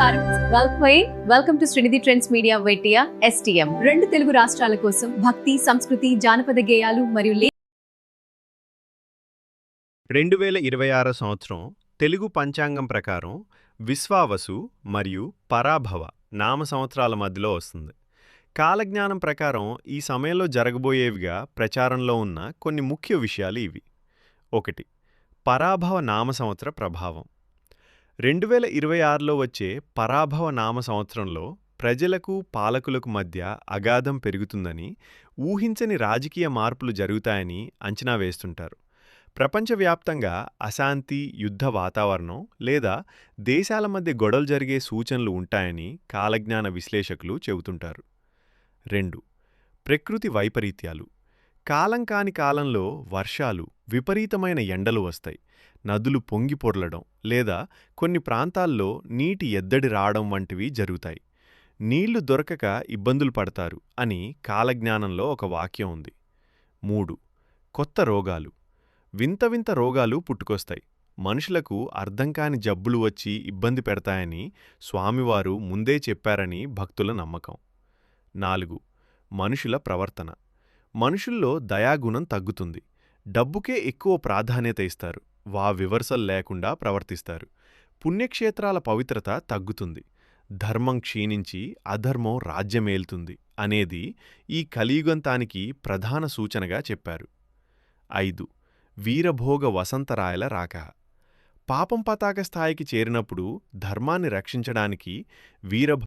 నమస్కారం. Welcome welcome to Srinidhi trends media వెటియా STM రెండు తెలుగు రాష్ట్రాల కోసం భక్తి సంస్కృతి జానపద గేయాలు మరియు లే- రెండు వేల ఇరవై ఆరు సంవత్సరం తెలుగు పంచాంగం ప్రకారం విశ్వావసు మరియు పరాభవ నామ సంవత్సరాల మధ్యలో వస్తుంది. కాలజ్ఞానం ప్రకారం ఈ సమయంలో జరగబోయేవిగా ప్రచారంలో ఉన్న కొన్ని ముఖ్య విషయాలు ఇవి. ఒకటి పరాభవ నామ సంవత్సర ప్రభావం. రెండు వేల ఇరవై ఆరులో వచ్చే పరాభవ నామ సంవత్సరంలో ప్రజలకు పాలకులకు మధ్య అగాధం పెరుగుతుందని ఊహించని రాజకీయ మార్పులు జరుగుతాయని అంచనా వేస్తుంటారు. ప్రపంచవ్యాప్తంగా అశాంతి యుద్ధ వాతావరణం లేదా దేశాల మధ్య గొడవలు జరిగే సూచనలు ఉంటాయని కాలజ్ఞాన విశ్లేషకులు చెబుతుంటారు. రెండు ప్రకృతి వైపరీత్యాలు. కాలం కాని కాలంలో వర్షాలు విపరీతమైన ఎండలు వస్తాయి. నదులు పొంగి పొర్లడం లేదా కొన్ని ప్రాంతాల్లో నీటి ఎద్దడి రావడం వంటివి జరుగుతాయి. నీళ్ళు దొరకక ఇబ్బందులు పడతారు అని కాలజ్ఞానంలో ఒక వాక్యం ఉంది. మూడు. కొత్త రోగాలు. వింత వింత రోగాలు పుట్టుకొస్తాయి. మనుషులకు అర్థం కాని జబ్బులు వచ్చి ఇబ్బంది పెడతాయని స్వామివారు ముందే చెప్పారని భక్తుల నమ్మకం. నాలుగు. మనుషుల ప్రవర్తన. మనుషుల్లో దయాగుణం తగ్గుతుంది. డబ్బుకే ఎక్కువ ప్రాధాన్యత ఇస్తారు. వా వివర్సలు లేకుండా ప్రవర్తిస్తారు. పుణ్యక్షేత్రాల పవిత్రత తగ్గుతుంది. ధర్మం క్షీణించి అధర్మం రాజ్యమేల్తుంది అనేది ఈ కలియుగంతానికి ప్రధాన సూచనగా చెప్పారు. ఐదు. వీరభోగ వసంతరాయల రాక. పాపం పతాక స్థాయికి చేరినప్పుడు ధర్మాన్ని రక్షించడానికి వీరభ